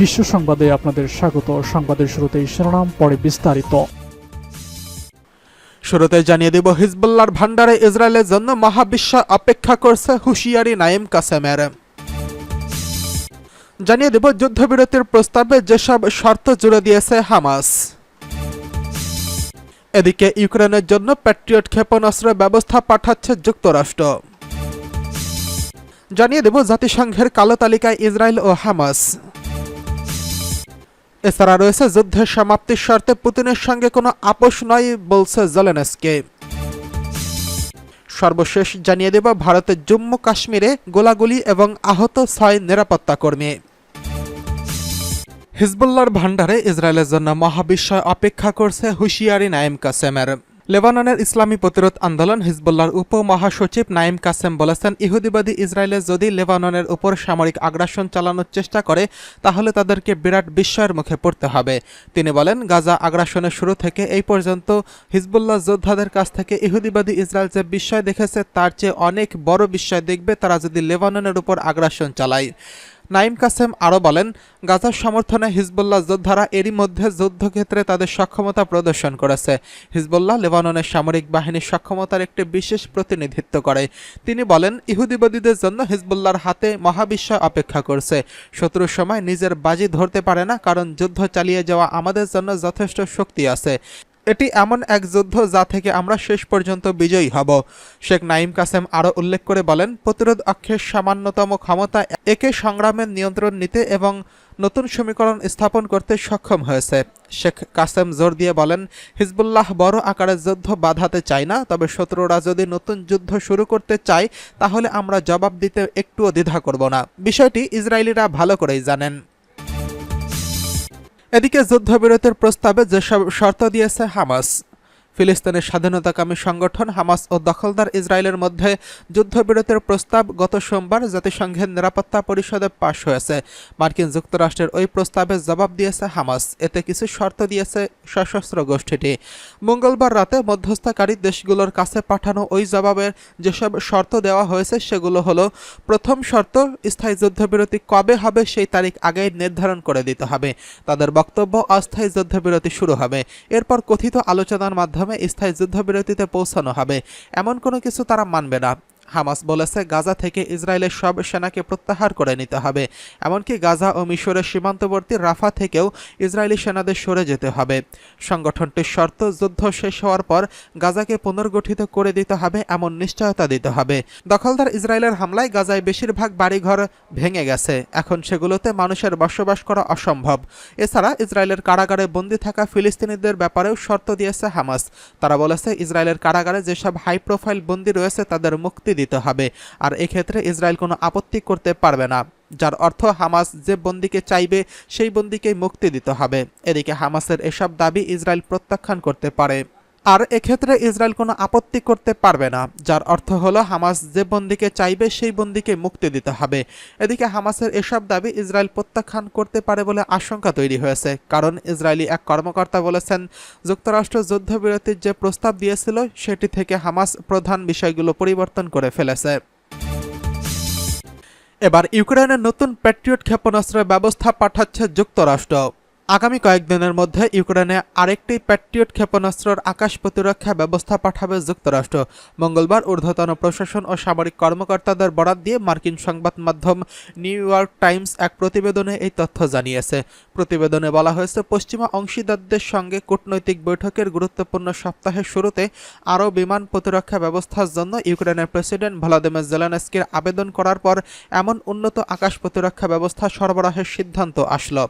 বিশ্ব সংবাদে আপনাদের স্বাগত। সংবাদের শুরুতেই শিরোনাম, পরে বিস্তারিত। শুরুতে জানিয়ে দেব, হিজবুল্লাহর ভান্ডারে ইসরায়েলের জন্য মহাবিশ্ব অপেক্ষা করছে হুঁশিয়ারি নাইম কাসেমের। জানিয়ে দেব, যুদ্ধবিরতির প্রস্তাবে যেসব শর্ত জুড়ে দিয়েছে হামাস। এদিকে ইউক্রেনের জন্য প্যাট্রিয়ট ক্ষেপণাস্ত্র ব্যবস্থা পাঠাচ্ছে যুক্তরাষ্ট্র। জানিয়ে দেব, জাতিসংঘের কালো তালিকায় ইসরায়েল ও হামাস। এছাড়া রয়েছে যুদ্ধের সমাপ্তির শর্তে পুতিনের সঙ্গে কোনো আপোষ নয় বলছে জেলেনস্কে। সর্বশেষ জানিয়ে দেব ভারতের জম্মু কাশ্মীরে গোলাগুলি এবং আহত ছয় নিরাপত্তা কর্মী। হিজবুল্লার ভান্ডারে ইসরায়েলের জন্য মহাবিস্ময় অপেক্ষা করছে হুঁশিয়ারি নাইম কাসেমের। লেবাননের ইসলামী প্রতিরোধ আন্দোলন হিজবুল্লাহর উপ মহাসচিব নাইম কাসেম বলেছেন, ইহুদিবাদী ইসরায়েলে যদি লেবাননের উপর সামরিক আগ্রাসন চালানোর চেষ্টা করে, তাহলে তাদেরকে বিরাট বিস্ময়ের মুখে পড়তে হবে। তিনি বলেন, গাজা আগ্রাসনের শুরু থেকে এই পর্যন্ত হিজবুল্লাহ যোদ্ধাদের কাছ থেকে ইহুদিবাদী ইসরায়েল যে বিস্ময় দেখেছে, তার চেয়ে অনেক বড় বিস্ময় দেখবে তারা যদি লেবাননের উপর আগ্রাসন চালায়। নাইম কাসেম আরও বলেন, গাজার সমর্থনে হিজবুল্লাহ যোদ্ধারা এরই মধ্যে যুদ্ধক্ষেত্রে তাদের সক্ষমতা প্রদর্শন করেছে। হিজবুল্লাহ লেবাননের সামরিক বাহিনীর সক্ষমতার একটি বিশেষ প্রতিনিধিত্ব করে। তিনি বলেন, ইহুদিবাদীদের জন্য হিজবুল্লাহর হাতে মহাবিশ্বয় অপেক্ষা করছে। শত্রুর সময় নিজের বাজি ধরতে পারে না, কারণ যুদ্ধ চালিয়ে যাওয়া আমাদের জন্য যথেষ্ট শক্তি আছে। এটি এমন এক যুদ্ধ যা থেকে আমরা শেষ পর্যন্ত বিজয়ী হব। শেখ নাইম কাসেম আরও উল্লেখ করে বলেন, প্রতিরোধ অক্ষের সামান্যতম ক্ষমতা একে সংগ্রামের নিয়ন্ত্রণ নিতে এবং নতুন সমীকরণ স্থাপন করতে সক্ষম হয়েছে। শেখ কাসেম জোর দিয়ে বলেন, হিজবুল্লাহ বড় আকারের যুদ্ধ বাধাতে চায় না, তবে শত্রুরা যদি নতুন যুদ্ধ শুরু করতে চায়, তাহলে আমরা জবাব দিতে একটুও দ্বিধা করব না। বিষয়টি ইসরায়েলিরা ভালো করেই জানেন। এদিকে যুদ্ধবিরতির প্রস্তাবে যেসব শর্ত দিয়েছে হামাস। ফিলিস্তিনের স্বাধীনতাকামী সংগঠন হামাস ও দখলদার ইসরায়েলের মধ্যে যুদ্ধবিরতির প্রস্তাব গত সোমবার জাতিসংঘের নিরাপত্তা পরিষদে পাশ হয়েছে। মার্কিন যুক্তরাষ্ট্রের ওই প্রস্তাবে জবাব দিয়েছে হামাস। এতে কিছু শর্ত দিয়েছে সশস্ত্র গোষ্ঠীটি। মঙ্গলবার রাতে মধ্যস্থকারী দেশগুলোর কাছে পাঠানো ওই জবাবের যেসব শর্ত দেওয়া হয়েছে সেগুলো হলো, প্রথম শর্ত, স্থায়ী যুদ্ধবিরতি কবে হবে সেই তারিখ আগেই নির্ধারণ করে দিতে হবে। তাদের বক্তব্য, অস্থায়ী যুদ্ধবিরতি শুরু হবে। এরপর কথিত আলোচনার মাধ্যমে স্থায়ী যুদ্ধবিরতিতে পৌঁছানো হবে। এমন কোনো কিছু তারা মানবে না। হামাস বলেছে, গাজা থেকে ইসরায়েলের সব সেনাকে প্রত্যাহার করে নিতে হবে। এমনকি গাজা ও মিশরের সীমান্তবর্তী রাফা থেকেও ইসরায়েলি সেনাদের সরে যেতে হবে। সংগঠনটির শর্ত, যুদ্ধ শেষ হওয়ার পর গাজাকে পুনর্গঠিত করে দিতে হবে এমন নিশ্চয়তা দিতে হবে। দখলদার ইসরায়েলের হামলায় গাজায় বেশিরভাগ বাড়িঘর ভেঙে গেছে। এখন সেগুলোতে মানুষের বসবাস করা অসম্ভব। এছাড়া ইসরায়েলের কারাগারে বন্দী থাকা ফিলিস্তিনিদের ব্যাপারেও শর্ত দিয়েছে হামাস। তারা বলেছে, ইসরায়েলের কারাগারে যেসব হাই প্রোফাইল বন্দী রয়েছে তাদের মুক্তি দিতে হবে। আর এক্ষেত্রে ইসরায়েল কোনো আপত্তি করতে পারবে না, যার অর্থ হামাস যে বন্দিকে চাইবে, সেই বন্দিকেই মুক্তি দিতে হবে। এদিকে হামাসের এসব দাবি ইসরায়েল প্রত্যাখ্যান করতে পারে। আর এক্ষেত্রে ইসরায়েল কোনো আপত্তি করতে পারবে না, যার অর্থ হলো হামাস যে বন্দিকে চাইবে সেই বন্দিকে মুক্তি দিতে হবে। এদিকে হামাসের এসব দাবি ইসরায়েল প্রত্যাখ্যান করতে পারে বলে আশঙ্কা তৈরি হয়েছে, কারণ ইসরায়েলি এক কর্মকর্তা বলেছেন, যুক্তরাষ্ট্র যুদ্ধবিরতির যে প্রস্তাব দিয়েছিল, সেটি থেকে হামাস প্রধান বিষয়গুলো পরিবর্তন করে ফেলেছে। এবার ইউক্রেনের নতুন প্যাট্রিয়ট ক্ষেপণাস্ত্রের ব্যবস্থা পাঠাচ্ছে যুক্তরাষ্ট্র। আগামী কয়েকদিনের মধ্যে ইউক্রেনে আরেকটি প্যাট্রিয়ট ক্ষেপণাস্ত্রের আকাশ প্রতিরক্ষা ব্যবস্থা পাঠাবে যুক্তরাষ্ট্র। মঙ্গলবার ঊর্ধ্বতন প্রশাসন ও সামরিক কর্মকর্তাদের বরাত দিয়ে মার্কিন সংবাদ মাধ্যম নিউ ইয়র্ক টাইমস এক প্রতিবেদনে এই তথ্য জানিয়েছে। প্রতিবেদনে বলা হয়েছে, পশ্চিমা অংশীদারদের সঙ্গে কূটনৈতিক বৈঠকের গুরুত্বপূর্ণ সপ্তাহের শুরুতে আরও বিমান প্রতিরক্ষা ব্যবস্থার জন্য ইউক্রেনের প্রেসিডেন্ট ভলাদিমির জেলেনস্কির আবেদন করার পর এমন উন্নত আকাশ প্রতিরক্ষা ব্যবস্থা সরবরাহের সিদ্ধান্ত আসলো।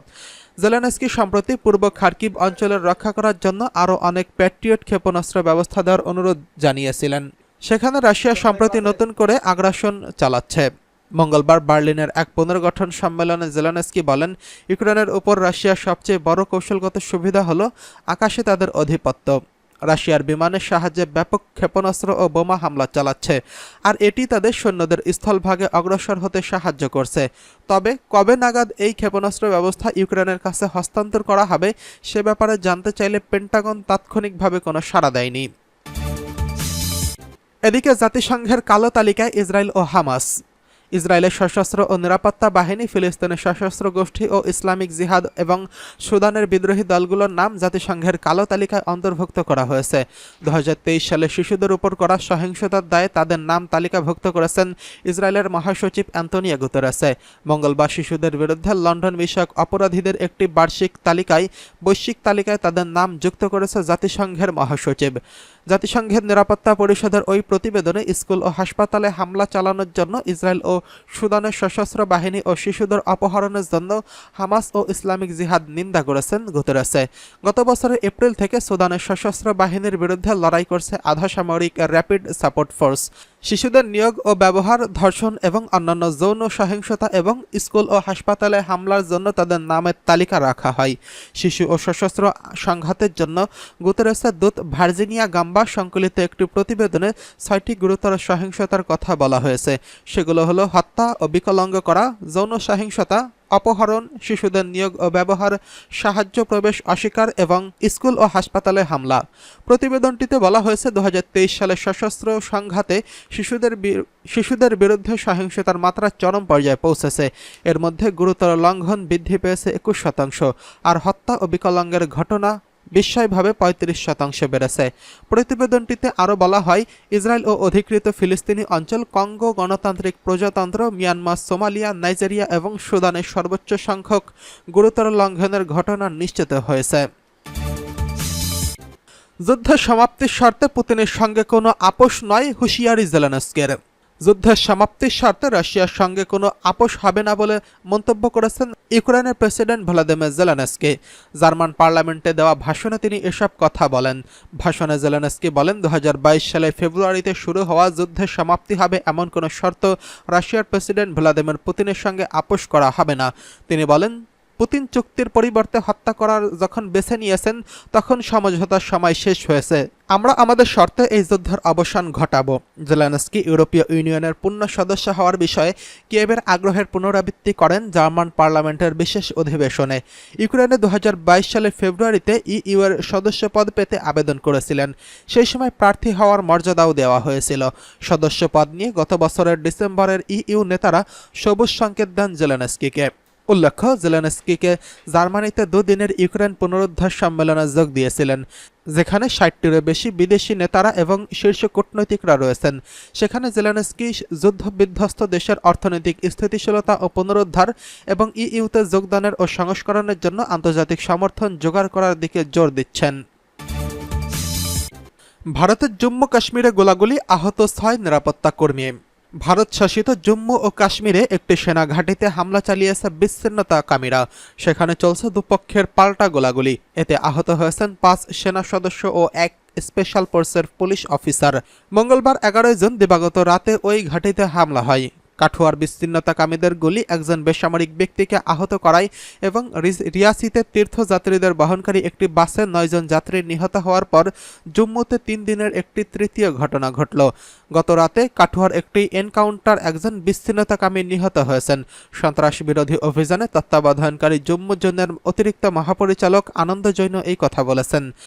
জেলেনস্কি সম্প্রতি পূর্ব খার্কিব অঞ্চলের রক্ষা করার জন্য আরও অনেক প্যাট্রিয়ট ক্ষেপণাস্ত্র ব্যবস্থা দেওয়ার অনুরোধ জানিয়েছিলেন। সেখানে রাশিয়া সম্প্রতি নতুন করে আগ্রাসন চালাচ্ছে। মঙ্গলবার বার্লিনের এক পুনর্গঠন সম্মেলনে জেলানস্কি বলেন, ইউক্রেনের উপর রাশিয়ার সবচেয়ে বড় কৌশলগত সুবিধা হল আকাশে তাদের আধিপত্য। রাশিয়ার বিমানের সাহায্যে ব্যাপক ক্ষেপণাস্ত্র ও বোমা হামলা চালাচ্ছে, আর এটি তাদের সৈন্যদের স্থলভাগে অগ্রসর হতে সাহায্য করছে। তবে কবে নাগাদ এই ক্ষেপণাস্ত্র ব্যবস্থা ইউক্রেনের কাছে হস্তান্তর করা হবে, সে ব্যাপারে জানতে চাইলে পেন্টাগন তাৎক্ষণিকভাবে কোনো সাড়া দেয়নি। এদিকে জাতিসংঘের কালো তালিকায় ইসরায়েল ও হামাস। ইসরায়েলের সশস্ত্র ও নিরাপত্তা বাহিনী, ফিলিস্তিনের সশস্ত্র গোষ্ঠী ও ইসলামিক জিহাদ এবং সুদানের বিদ্রোহী দলগুলোর নাম জাতিসংঘের কালো তালিকায় অন্তর্ভুক্ত করা হয়েছে। দু হাজার তেইশ সালে শিশুদের উপর করা সহিংসতার দায়ে তাদের নাম তালিকাভুক্ত করেছেন ইসরায়েলের মহাসচিব অ্যান্তনিয়া গুতেরেসে। মঙ্গলবার শিশুদের বিরুদ্ধে লন্ডন বিষয়ক অপরাধীদের একটি বার্ষিক তালিকায় বৈশ্বিক তালিকায় তাদের নাম যুক্ত করেছে জাতিসংঘের মহাসচিব। জাতিসংঘের নিরাপত্তা পরিষদের ওই প্রতিবেদনে স্কুল ও হাসপাতালে হামলা চালানোর জন্য ইসরায়েল ও সুদানের সশস্ত্র বাহিনী ও শিশুদের অপহরণের জন্য হামাস ও ইসলামিক জিহাদ নিন্দা করেছেন গুতেরাসে। গত বছরের এপ্রিল থেকে সুদানের সশস্ত্র বাহিনীর বিরুদ্ধে লড়াই করছে আধা সামরিক র্যাপিড সাপোর্ট ফোর্স। শিশুদের নিয়োগ ও ব্যবহার, ধর্ষণ এবং অন্যান্য যৌন সহিংসতা এবং স্কুল ও হাসপাতালে হামলার জন্য তাদের নামের তালিকা রাখা হয়। শিশু ও সশস্ত্র সংঘাতের জন্য গুতেরেসের দূত ভার্জিনিয়া গাম্বা সংকলিত একটি প্রতিবেদনে ছয়টি গুরুতর সহিংসতার কথা বলা হয়েছে। সেগুলো হলো হত্যা ও বিকলাঙ্গ করা, যৌন সহিংসতা অপহরণ, শিশুদের নিয়োগ ও ব্যবহার, সাহায্য প্রবেশ অস্বীকার এবং স্কুল ও হাসপাতালে হামলা। প্রতিবেদনটিতে বলা হয়েছে দু হাজার তেইশ সালে সশস্ত্র সংঘাতে শিশুদের শিশুদের বিরুদ্ধে সহিংসতার মাত্রা চরম পর্যায়ে পৌঁছেছে। এর মধ্যে গুরুতর লঙ্ঘন বৃদ্ধি পেয়েছে একুশ শতাংশ। আর হত্যা ও বিকলাঙ্গের ঘটনা বিস্ময়ভাবে পঁয়ত্রিশ শতাংশ বেড়েছে। প্রতিবেদনটিতে আরও বলা হয়, ইসরায়েল ও অধিকৃত ফিলিস্তিনি অঞ্চল কঙ্গো গণতান্ত্রিক প্রজাতন্ত্র, মিয়ানমার, সোমালিয়া, নাইজেরিয়া এবং সুদানের সর্বোচ্চ সংখ্যক গুরুতর লঙ্ঘনের ঘটনা নিশ্চিত হয়েছে। যুদ্ধ সমাপ্তির শর্তে পুতিনের সঙ্গে কোনো আপোষ নয় হুঁশিয়ারি জেলেনস্কের। যুদ্ধের সমাপ্তির শর্তে রাশিয়ার সঙ্গে কোনো আপোষ হবে না বলে মন্তব্য করেছেন ইউক্রেনের প্রেসিডেন্ট ভ্লাদিমির জেলেনস্কি। জার্মান পার্লামেন্টে দেওয়া ভাষণে তিনি এসব কথা বলেন। ভাষণে জেলেনস্কি বলেন দু হাজার বাইশ সালে ফেব্রুয়ারিতে শুরু হওয়া যুদ্ধের সমাপ্তি হবে এমন কোনো শর্ত রাশিয়ার প্রেসিডেন্ট ভ্লাদিমির পুতিনের সঙ্গে আপোষ করা হবে না। তিনি বলেন পুতিন চুক্তির পরিবর্তে হত্যা করার যখন বেছে নিয়েছেন, তখন সমঝোতার সময় শেষ হয়েছে। আমরা আমাদের শর্তে এই যুদ্ধের অবসান ঘটাবো। জেলেনস্কি ইউরোপীয় ইউনিয়নের পূর্ণ সদস্য হওয়ার বিষয়ে কিয়েভের আগ্রহের পুনরাবৃত্তি করেন জার্মান পার্লামেন্টের বিশেষ অধিবেশনে। ইউক্রেনে দু হাজার বাইশ সালের ফেব্রুয়ারিতে ইইউ এর সদস্য পদ পেতে আবেদন করেছিলেন। সেই সময় প্রার্থী হওয়ার মর্যাদাও দেওয়া হয়েছিল। সদস্য পদ নিয়ে গত বছরের ডিসেম্বরের ইইউ নেতারা সবুজ সংকেত দেন জেলেনস্কিকে। উল্লেখ্য, জেলেনস্কিকে জার্মানিতে দুদিনের ইউক্রেন পুনরুদ্ধার সম্মেলনে যোগ দিয়েছিলেন, যেখানে ষাটটিরও বেশি বিদেশি নেতারা এবং শীর্ষ কূটনৈতিকরা রয়েছেন। সেখানে জেলেনস্কি যুদ্ধ বিধ্বস্ত দেশের অর্থনৈতিক স্থিতিশীলতা ও পুনরুদ্ধার এবং ইইউতে যোগদানের ও সংস্করণের জন্য আন্তর্জাতিক সমর্থন জোগাড় করার দিকে জোর দিচ্ছেন। ভারতের জম্মু কাশ্মীরে গোলাগুলি আহত ছয় নিরাপত্তা কর্মী। ভারত শাসিত জম্মু ও কাশ্মীরে একটি সেনা ঘাঁটিতে হামলা চালিয়েছে বিচ্ছিন্নতাকামীরা সেখানে চলছে দুপক্ষের পাল্টা গোলাগুলি। এতে আহত হয়েছেন পাঁচ সেনা সদস্য ও এক স্পেশাল ফোর্সের পুলিশ অফিসার। মঙ্গলবার এগারোই জুন দিবাগত রাতে ওই ঘাঁটিতে হামলা হয়। কাঠুয়ার বিচ্ছিন্নতাকামীদের গুলি একজন বেসামরিক ব্যক্তিকে আহত করায় এবং রিয়াসিতে তীর্থযাত্রীদের বহনকারী একটি বাসে নয়জন যাত্রী নিহত হওয়ার পর জম্মুতে তিন দিনের একটি তৃতীয় ঘটনা ঘটল। গত রাতে কাঠুয়ার একটি এনকাউন্টার একজন বিচ্ছিন্নতাকামী নিহত হয়েছেন। সন্ত্রাস বিরোধী অভিযানে তত্ত্বাবধানকারী জম্মু জোনের অতিরিক্ত মহাপরিচালক আনন্দ জৈন এই কথা বলেছেন।